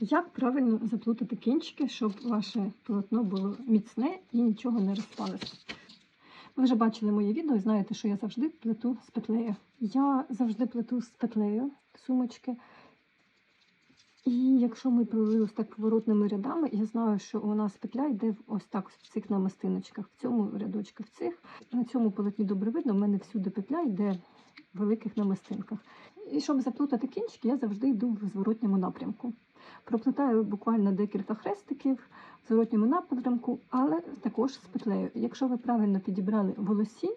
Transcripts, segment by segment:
Як правильно заплутати кінчики, щоб ваше полотно було міцне і нічого не розпалося? Ви вже бачили моє відео і знаєте, що я завжди плету з петлею. Я завжди плету з петлею сумочки. І якщо ми плели ось так поворотними рядами, я знаю, що у нас петля йде ось так в цих намистиночках, в цьому рядочку, в цих. На цьому полотні добре видно, в мене всюди петля йде в великих намистинках. І щоб заплутати кінчики, я завжди йду в зворотньому напрямку. Проплетаю буквально декілька хрестиків в зворотньому напрямку, але також з петлею. Якщо ви правильно підібрали волосінь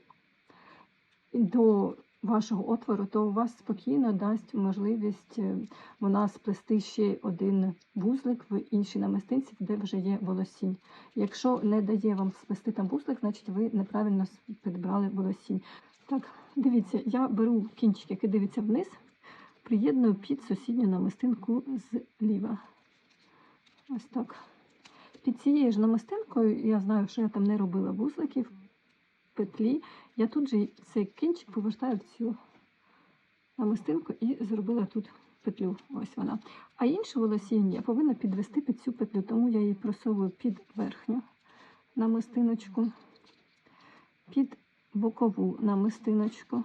до вашого отвору, то у вас спокійно дасть можливість е, вона сплести ще один вузлик в іншій намистинці, де вже є волосінь. Якщо не дає вам сплести там вузлик, значить ви неправильно підбрали волосінь. Так, дивіться, я беру кінчик, який дивиться вниз, приєдную під сусідню намистинку зліва. Ось так. Під цією ж намистинкою я знаю, що я там не робила вузликів, петлі. Я тут же цей кінчик повертаю в цю намистинку і зробила тут петлю. Ось вона. А іншу волосіння я повинна підвести під цю петлю, тому я її просовую під верхню намистиночку, під бокову намистиночку.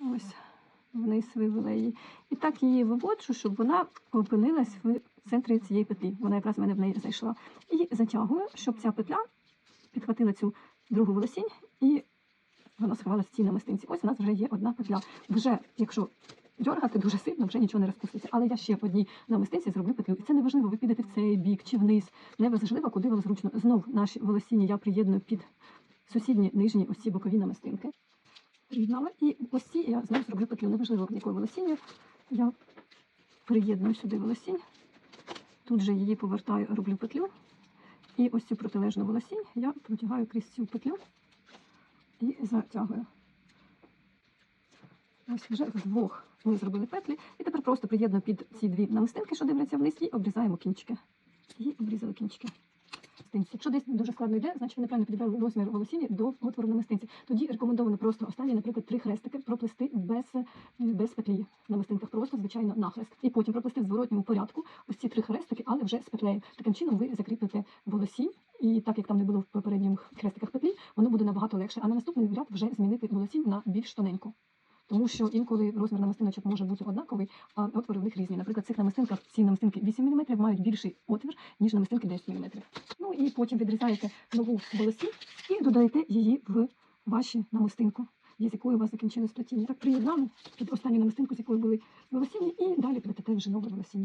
Ось вниз вивела її. І так її виводжу, щоб вона опинилась в центрі цієї петлі. Вона якраз в мене в неї зайшла. І затягую, щоб ця петля підхватила цю другу волосінь і вона сховалася в цій намистинці. Ось у нас вже є одна петля. Вже, якщо дергати дуже сильно, вже нічого не розпуститься. Але я ще в одній намистинці зроблю петлю. І це не важливо, ви підете в цей бік чи вниз. Не важливо, куди вам зручно. Знов наші волосіння я приєдную під сусідні нижні ось ці бокові намистинки. Приєднала. І ось ці я знову зроблю петлю. Неважливо, якою волосінню. Я приєдную сюди волосінь. Тут же її повертаю, роблю петлю. І ось цю протилежну волосінь я протягаю крізь цю петлю і затягую. Ось вже вдвох ми зробили петлі. І тепер просто приєдную під ці дві намистинки, що дивляться вниз, і обрізаємо кінчики. І обрізали кінчики. Намистинці. Якщо десь дуже складно йде, значить ви неправильно підібрали розмір волосіння до отвору намистинці. Тоді рекомендовано просто останні, наприклад, три хрестики проплести без, без петлі на намистинках, просто звичайно нахрест. І потім проплести в зворотньому порядку ось ці три хрестики, але вже з петлею. Таким чином ви закріпите волосінь, і так як там не було в попередніх хрестиках петлі, воно буде набагато легше. А на наступний ряд вже змінити волосінь на більш тоненьку. Тому що інколи розмір намистиночок може бути однаковий, а отвори в них різні. Наприклад, цих намистинках ці намистинки 8 мм мають більший отвір, ніж намистинки 10 мм. Ну і потім відрізаєте нову волосі і додаєте її в ваші намистинку, з якою у вас закінчили сплетіння. Так приєднали під останню намистинку, з якою були волосіння, і далі плетете вже нове волосіння.